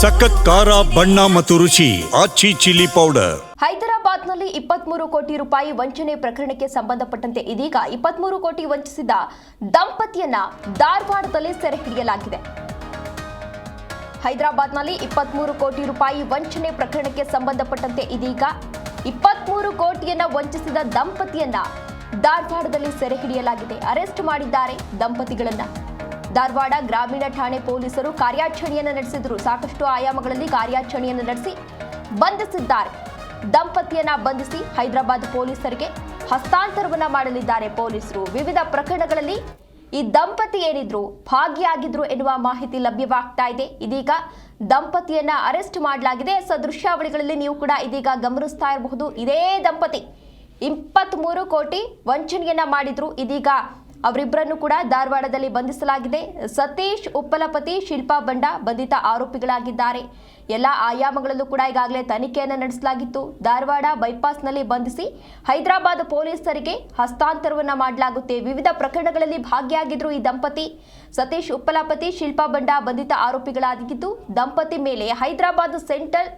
ಸಖತ್ ಖಾರ, ಬಣ್ಣ ಮತ್ತು ರುಚಿ ಆಚಿ ಚಿಲ್ಲಿ ಪೌಡರ್. ಹೈದರಾಬಾದ್ನಲ್ಲಿ ಇಪ್ಪತ್ಮೂರು ಕೋಟಿ ರೂಪಾಯಿ ವಂಚನೆ ಪ್ರಕರಣಕ್ಕೆ ಸಂಬಂಧಪಟ್ಟಂತೆ ಇದೀಗ ಇಪ್ಪತ್ಮೂರು ಕೋಟಿ ವಂಚಿಸಿದ ದಂಪತಿಯನ್ನ ಧಾರವಾಡದಲ್ಲಿ ಸೆರೆ ಹಿಡಿಯಲಾಗಿದೆ. ಹೈದರಾಬಾದ್ನಲ್ಲಿ ಇಪ್ಪತ್ಮೂರು ಕೋಟಿ ರೂಪಾಯಿ ವಂಚನೆ ಪ್ರಕರಣಕ್ಕೆ ಸಂಬಂಧಪಟ್ಟಂತೆ ಇದೀಗ ಇಪ್ಪತ್ಮೂರು ಕೋಟಿಯನ್ನ ವಂಚಿಸಿದ ದಂಪತಿಯನ್ನ ಧಾರವಾಡದಲ್ಲಿ ಸೆರೆ ಹಿಡಿಯಲಾಗಿದೆ. ಅರೆಸ್ಟ್ ಮಾಡಿದ್ದಾರೆ ದಂಪತಿಗಳನ್ನ. ಧಾರವಾಡ ಗ್ರಾಮೀಣ ಠಾಣೆ ಪೊಲೀಸರು ಕಾರ್ಯಾಚರಣೆಯನ್ನು ನಡೆಸಿದರು. ಸಾಕಷ್ಟು ಆಯಾಮಗಳಲ್ಲಿ ಕಾರ್ಯಾಚರಣೆಯನ್ನು ನಡೆಸಿ ಬಂಧಿಸಿದ್ದಾರೆ. ದಂಪತಿಯನ್ನ ಬಂಧಿಸಿ ಹೈದರಾಬಾದ್ ಪೊಲೀಸರಿಗೆ ಹಸ್ತಾಂತರವನ್ನ ಮಾಡಲಿದ್ದಾರೆ ಪೊಲೀಸರು. ವಿವಿಧ ಪ್ರಕರಣಗಳಲ್ಲಿ ಈ ದಂಪತಿ ಏನಿದ್ರು, ಭಾಗಿಯಾಗಿದ್ರು ಎನ್ನುವ ಮಾಹಿತಿ ಲಭ್ಯವಾಗ್ತಾ ಇದೆ. ಇದೀಗ ದಂಪತಿಯನ್ನ ಅರೆಸ್ಟ್ ಮಾಡಲಾಗಿದೆ. ಸದೃಶ್ಯಾವಳಿಗಳಲ್ಲಿ ನೀವು ಕೂಡ ಇದೀಗ ಗಮನಿಸ್ತಾ ಇರಬಹುದು. ಇದೇ ದಂಪತಿ. ಇಪ್ಪತ್ತ್ ಮೂರು ಕೋಟಿ ವಂಚನೆಯನ್ನ ಮಾಡಿದ್ರು. ಇದೀಗ ಅವರಿಬ್ಬರನ್ನು ಕೂಡ ಧಾರವಾಡದಲ್ಲಿ ಬಂಧಿಸಲಾಗಿದೆ. ಸತೀಶ್ ಉಪ್ಪಲಪತಿ, ಶಿಲ್ಪಾ ಬಂಡ ಬಂಧಿತ ಆರೋಪಿಗಳಾಗಿದ್ದಾರೆ. ಎಲ್ಲ ಆಯಾಮಗಳಲ್ಲೂ ಕೂಡ ಈಗಾಗಲೇ ತನಿಖೆಯನ್ನು ನಡೆಸಲಾಗಿತ್ತು. ಧಾರವಾಡ ಬೈಪಾಸ್ನಲ್ಲಿ ಬಂಧಿಸಿ ಹೈದರಾಬಾದ್ ಪೊಲೀಸರಿಗೆ ಹಸ್ತಾಂತರವನ್ನು ಮಾಡಲಾಗುತ್ತೆ. ವಿವಿಧ ಪ್ರಕರಣಗಳಲ್ಲಿ ಭಾಗಿಯಾಗಿದ್ರು ಈ ದಂಪತಿ. ಸತೀಶ್ ಉಪ್ಪಲಪತಿ, ಶಿಲ್ಪಾ ಬಂಡ ಬಂಧಿತ ಆರೋಪಿಗಳಾಗಿದ್ದು, ದಂಪತಿ ಮೇಲೆ ಹೈದರಾಬಾದ್ ಸೆಂಟ್ರಲ್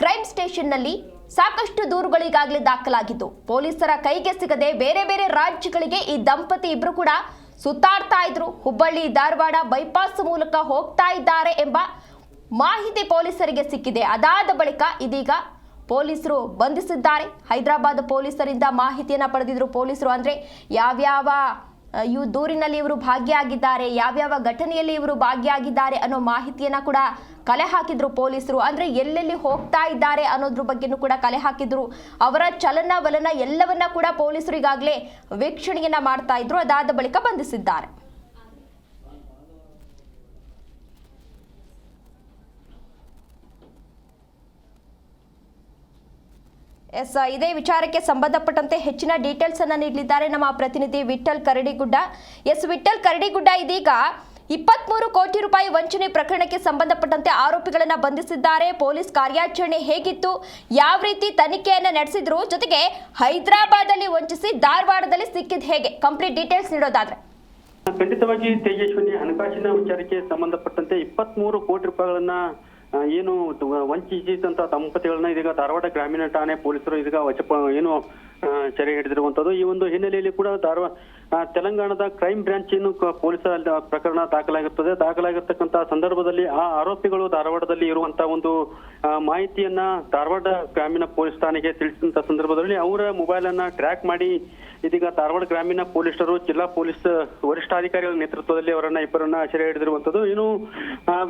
ಕ್ರೈಮ್ ಸ್ಟೇಷನ್ನಲ್ಲಿ ಸಾಕಷ್ಟು ದೂರುಗಳಿಗಾಗಲೇ ದಾಖಲಾಗಿದ್ದು, ಪೊಲೀಸರ ಕೈಗೆ ಸಿಗದೆ ಬೇರೆ ಬೇರೆ ರಾಜ್ಯಗಳಿಗೆ ಈ ದಂಪತಿ ಇಬ್ರು ಕೂಡ ಸುತ್ತಾಡ್ತಾ ಇದ್ರು. ಹುಬ್ಬಳ್ಳಿ, ಧಾರವಾಡ ಬೈಪಾಸ್ ಮೂಲಕ ಹೋಗ್ತಾ ಇದ್ದಾರೆ ಎಂಬ ಮಾಹಿತಿ ಪೊಲೀಸರಿಗೆ ಸಿಕ್ಕಿದೆ. ಅದಾದ ಬಳಿಕ ಇದೀಗ ಪೊಲೀಸರು ಬಂಧಿಸಿದ್ದಾರೆ. ಹೈದರಾಬಾದ್ ಪೊಲೀಸರಿಂದ ಮಾಹಿತಿಯನ್ನು ಪಡೆದಿದ್ರು ಪೊಲೀಸರು. ಅಂದರೆ ಯಾವ್ಯಾವ ಇವು ದೂರಿನಲ್ಲಿ ಇವರು ಭಾಗಿಯಾಗಿದ್ದಾರೆ. ಯಾವ್ಯಾವ ಘಟನೆಯಲ್ಲಿ ಇವರು ಭಾಗಿಯಾಗಿದ್ದಾರೆ ಅನ್ನೋ ಮಾಹಿತಿಯನ್ನ ಕೂಡ ಕಲೆ ಹಾಕಿದ್ರು ಪೊಲೀಸರು. ಅಂದ್ರೆ ಎಲ್ಲೆಲ್ಲಿ ಹೋಗ್ತಾ ಇದ್ದಾರೆ ಅನ್ನೋದ್ರ ಬಗ್ಗೆನೂ ಕೂಡ ಕಲೆ ಹಾಕಿದ್ರು. ಅವರ ಚಲನ ವಲನ ಎಲ್ಲವನ್ನ ಕೂಡ ಪೊಲೀಸರು ಈಗಾಗಲೇ ವೀಕ್ಷಣೆಯನ್ನ ಮಾಡ್ತಾ ಇದ್ರು. ಅದಾದ ಬಳಿಕ ಬಂಧಿಸಿದ್ದಾರೆ. ಎಸ್ ಇದೇ ವಿಚಾರಕ್ಕೆ ಸಂಬಂಧಪಟ್ಟಂತೆ ಹೆಚ್ಚಿನ ಡೀಟೇಲ್ಸ್ ಅನ್ನು ನೀಡಲಿದ್ದಾರೆ ನಮ್ಮ ಪ್ರತಿನಿಧಿ ವಿಠಲ್ ಕರಡಿಗುಡ್ಡ. ಎಸ್ ವಿಠಲ್ ಕರಡಿಗುಡ್ಡ ಇದೀಗ ಇಪ್ಪತ್ಮೂರು ಕೋಟಿ ರೂಪಾಯಿ ವಂಚನೆ ಪ್ರಕರಣಕ್ಕೆ ಸಂಬಂಧಪಟ್ಟಂತೆ ಆರೋಪಿಗಳನ್ನು ಬಂಧಿಸಿದ್ದಾರೆ. ಪೊಲೀಸ್ ಕಾರ್ಯಾಚರಣೆ ಹೇಗಿತ್ತು? ಯಾವ ರೀತಿ ತನಿಖೆಯನ್ನು ನಡೆಸಿದ್ರು? ಜೊತೆಗೆ ಹೈದರಾಬಾದಲ್ಲಿ ವಂಚಿಸಿ ಧಾರವಾಡದಲ್ಲಿ ಸಿಕ್ಕಿದ್ ಹೇಗೆ? ಕಂಪ್ಲೀಟ್ ಡೀಟೇಲ್ಸ್ ನೀಡೋದಾದ್ರೆ. ಖಂಡಿತವಾಗಿ ತೇಜಸ್ವಿನಿ ಹಣಕಾಸಿನ ವಿಚಾರಕ್ಕೆ ಸಂಬಂಧಪಟ್ಟಂತೆ ಇಪ್ಪತ್ತ್ ಮೂರು ಕೋಟಿ ರೂಪಾಯಿಗಳನ್ನ ಏನು ದ- ವಂಚಿಸಿದಂತ ದಂಪತಿಗಳನ್ನ ಇದೀಗ ಧಾರವಾಡ ಗ್ರಾಮೀಣ ಠಾಣೆ ಪೊಲೀಸರು ಇದೀಗ ವಚಪ ಏನು ಸೆರೆ ಹಿಡಿದಿರುವಂತದ್ದು. ಈ ಒಂದು ಹಿನ್ನೆಲೆಯಲ್ಲಿ ಕೂಡ ಧಾರವಾಡ ತೆಲಂಗಾಣದ ಕ್ರೈಮ್ ಬ್ರಾಂಚ್ ಏನು ಪೊಲೀಸರ ಪ್ರಕರಣ ದಾಖಲಾಗಿರ್ತದೆ. ದಾಖಲಾಗಿರ್ತಕ್ಕಂತ ಸಂದರ್ಭದಲ್ಲಿ ಆ ಆರೋಪಿಗಳು ಧಾರವಾಡದಲ್ಲಿ ಇರುವಂತ ಒಂದು ಮಾಹಿತಿಯನ್ನ ಧಾರವಾಡ ಗ್ರಾಮೀಣ ಪೊಲೀಸ್ ಠಾಣೆಗೆ ತಿಳಿಸಿದಂತ ಸಂದರ್ಭದಲ್ಲಿ ಅವರ ಮೊಬೈಲ್ ಅನ್ನ ಟ್ರ್ಯಾಕ್ ಮಾಡಿ ಇದೀಗ ಧಾರವಾಡ ಗ್ರಾಮೀಣ ಪೊಲೀಸರು, ಜಿಲ್ಲಾ ಪೊಲೀಸ್ ವರಿಷ್ಠಾಧಿಕಾರಿಗಳ ನೇತೃತ್ವದಲ್ಲಿ ಅವರನ್ನ ಇಬ್ಬರನ್ನ ಸೆರೆ ಹಿಡಿದಿರುವಂತದ್ದು. ಇನ್ನು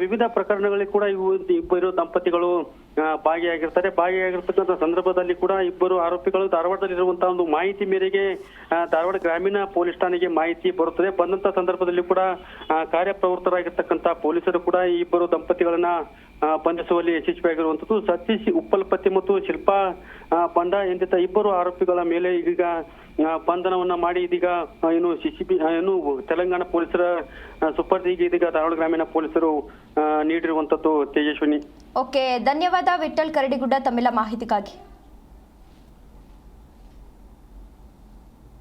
ವಿವಿಧ ಪ್ರಕರಣಗಳಲ್ಲಿ ಕೂಡ ಇವು, ಇಬ್ಬರು ದಂಪತಿಗಳು ಭಾಗಿಯಾಗಿರ್ತಾರೆ. ಭಾಗಿಯಾಗಿರ್ತಕ್ಕಂಥ ಸಂದರ್ಭದಲ್ಲಿ ಕೂಡ ಇಬ್ಬರು ಆರೋಪಿಗಳು ಧಾರವಾಡದಲ್ಲಿರುವಂತಹ ಒಂದು ಮಾಹಿತಿ ಮೇರೆಗೆ ಧಾರವಾಡ ಗ್ರಾಮೀಣ ಪೊಲೀಸ್ ಠಾಣೆಗೆ ಮಾಹಿತಿ ಬರುತ್ತದೆ. ಬಂದಂತ ಸಂದರ್ಭದಲ್ಲಿ ಕೂಡ ಕಾರ್ಯಪ್ರವೃತ್ತರಾಗಿರ್ತಕ್ಕಂಥ ಪೊಲೀಸರು ಕೂಡ ಈ ಇಬ್ಬರು ದಂಪತಿಗಳನ್ನ ಬಂಧಿಸುವಲ್ಲಿ ಯಶಸ್ವಿಯಾಗಿರುವಂತದ್ದು ಸತೀಶ್ ಉಪ್ಪಲ್ಪತಿ ಮತ್ತು ಶಿಲ್ಪಾ ಪಂಡ ಎಂದಿತ ಇಬ್ಬರು ಆರೋಪಿಗಳ ಮೇಲೆ ಇದೀಗ ಬಂಧನವನ್ನ ಮಾಡಿ ಇದೀಗ ಏನು ಸಿಸಿಬಿ ಏನು ತೆಲಂಗಾಣ ಪೊಲೀಸರ ಸುಪರ್ದಿಗೆ ಇದೀಗ ಧಾರವಾಡ ಗ್ರಾಮೀಣ ಪೊಲೀಸರು ನೀಡಿರುವಂತದ್ದು ತೇಜಸ್ವಿನಿ. ಓಕೆ, ಧನ್ಯವಾದ. ವಿಠಲ್ ಕರಡಿಗುಡ್ಡ, ತಮ್ಮೆಲ್ಲ ಮಾಹಿತಿಗಾಗಿ.